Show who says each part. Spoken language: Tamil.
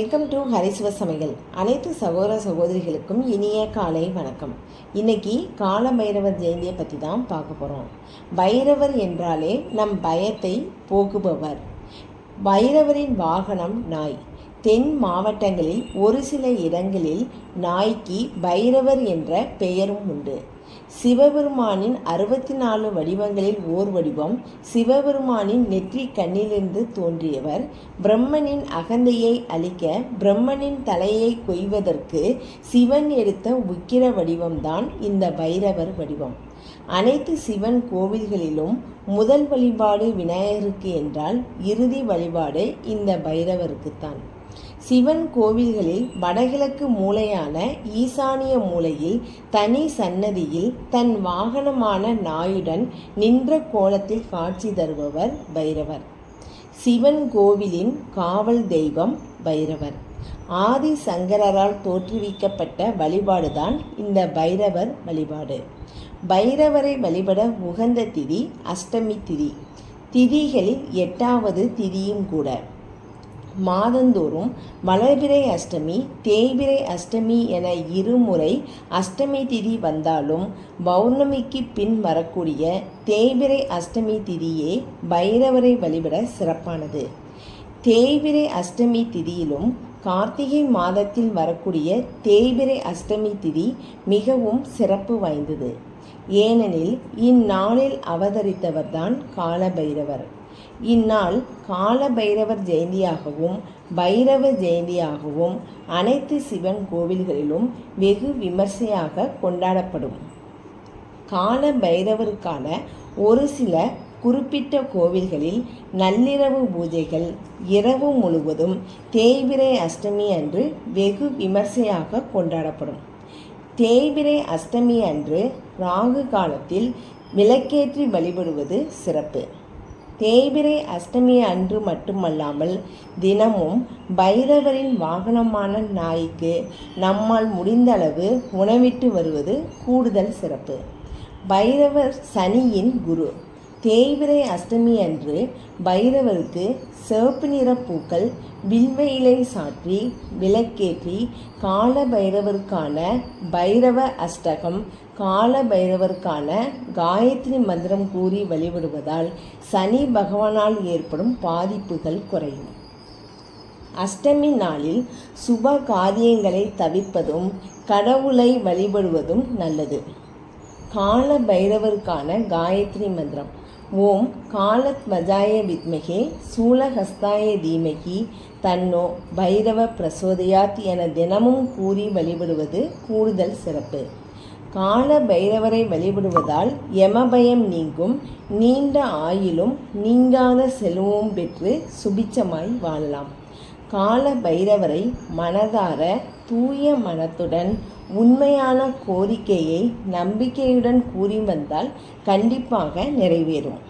Speaker 1: வெல்கம் டு ஹரிசுவ சமையல் அனைத்து சகோதர சகோதரிகளுக்கும் இனிய காலை வணக்கம். இன்னைக்கு கால பைரவர் ஜெயந்தியை பற்றி தான் பார்க்க போகிறோம் பைரவர் என்றாலே நம் பயத்தை போக்குபவர். பைரவரின் வாகனம் நாய். தென் மாவட்டங்களில் ஒரு சில இடங்களில் நாய்க்கு பைரவர் என்ற பெயரும் உண்டு. சிவபெருமானின் அறுபத்தி நாலு வடிவங்களில் ஓர் வடிவம் சிவபெருமானின் நெற்றி கண்ணிலிருந்து தோன்றியவர். பிரம்மனின் அகந்தையை அழிக்க பிரம்மனின் தலையை கொய்வதற்கு சிவன் எடுத்த உக்கிர வடிவம்தான் இந்த பைரவர் வடிவம். அனைத்து சிவன் கோவில்களிலும் முதல் வழிபாடு விநாயகருக்கு என்றால் இறுதி வழிபாடு இந்த பைரவருக்குத்தான். சிவன் கோவில்களில் வடகிழக்கு மூலையான ஈசானிய மூலையில் தனி சன்னதியில் தன் வாகனமான நாயுடன் நின்ற கோலத்தில் காட்சி தருபவர் பைரவர். சிவன் கோவிலின் காவல் தெய்வம் பைரவர். ஆதி சங்கரரால் தோற்றுவிக்கப்பட்ட வழிபாடுதான் இந்த பைரவர் வழிபாடு. பைரவரை வழிபட உகந்த திதி அஷ்டமி திதி. திதிகளில் எட்டாவது திதியும் கூட. மாதந்தோறும் மலர்பிறை அஷ்டமி தேய்பிறை அஷ்டமி என இருமுறை அஷ்டமி திதி வந்தாலும் பௌர்ணமிக்கு பின் வரக்கூடிய தேய்பிறை அஷ்டமி திதியே பைரவரை வழிபட சிறப்பானது. தேய்பிறை அஷ்டமி திதியிலும் கார்த்திகை மாதத்தில் வரக்கூடிய தேய்பிறை அஷ்டமி திதி மிகவும் சிறப்பு வாய்ந்தது. ஏனெனில் இந்நாளில் அவதரித்தவர்தான் காலபைரவர். இந்நாள் கால பைரவர் ஜெயந்தியாகவும் பைரவ ஜெயந்தியாகவும் அனைத்து சிவன் கோவில்களிலும் வெகு விமர்சையாக கொண்டாடப்படும். கால பைரவருக்கான ஒரு சில குறிப்பிட்ட கோவில்களில் நள்ளிரவு பூஜைகள் இரவு முழுவதும் தேய்பிரை அஷ்டமி அன்று வெகு விமர்சையாக கொண்டாடப்படும். தேய்பிரை அஷ்டமி அன்று ராகு காலத்தில் விளக்கேற்றி வழிபடுவது சிறப்பு. தேய்பிரை அஷ்டமி அன்று மட்டுமல்லாமல் தினமும் பைரவரின் வாகனமான நாய்க்கு நம்மால் முடிந்தளவு உணவிட்டு வருவது கூடுதல் சிறப்பு. பைரவர் சனியின் குரு. தேய்பிரை அஷ்டமி அன்று பைரவருக்கு சிவப்பு நிற பூக்கள் வில்வ இலை சாற்றி விளக்கேற்றி கால பைரவருக்கான பைரவ அஷ்டகம் கால பைரவருக்கான காயத்ரி மந்திரம் கூறி வழிபடுவதால் சனி பகவானால் ஏற்படும் பாதிப்புகள் குறையும். அஷ்டமி நாளில் சுப காரியங்களை தவிர்ப்பதும் கடவுளை வழிபடுவதும் நல்லது. கால பைரவருக்கான காயத்ரி மந்திரம். ஓம் காலத்வஜாய வித்மகே சூலஹஸ்தாய தீமகி தன்னோ பைரவ பிரசோதயாத் என தினமும் கூறி வழிபடுவது கூடுதல் சிறப்பு. கால பைரவரை வழிபடுவதால் யமபயம் நீங்கும் நீண்ட ஆயிலும் நீங்காத செல்வமும் பெற்று சுபிச்சமாய் வாழலாம். கால பைரவரை மனதார தூய மனத்துடன் உண்மையான கோரிக்கையை நம்பிக்கையுடன் கூறி வந்தால் கண்டிப்பாக நிறைவேறும்.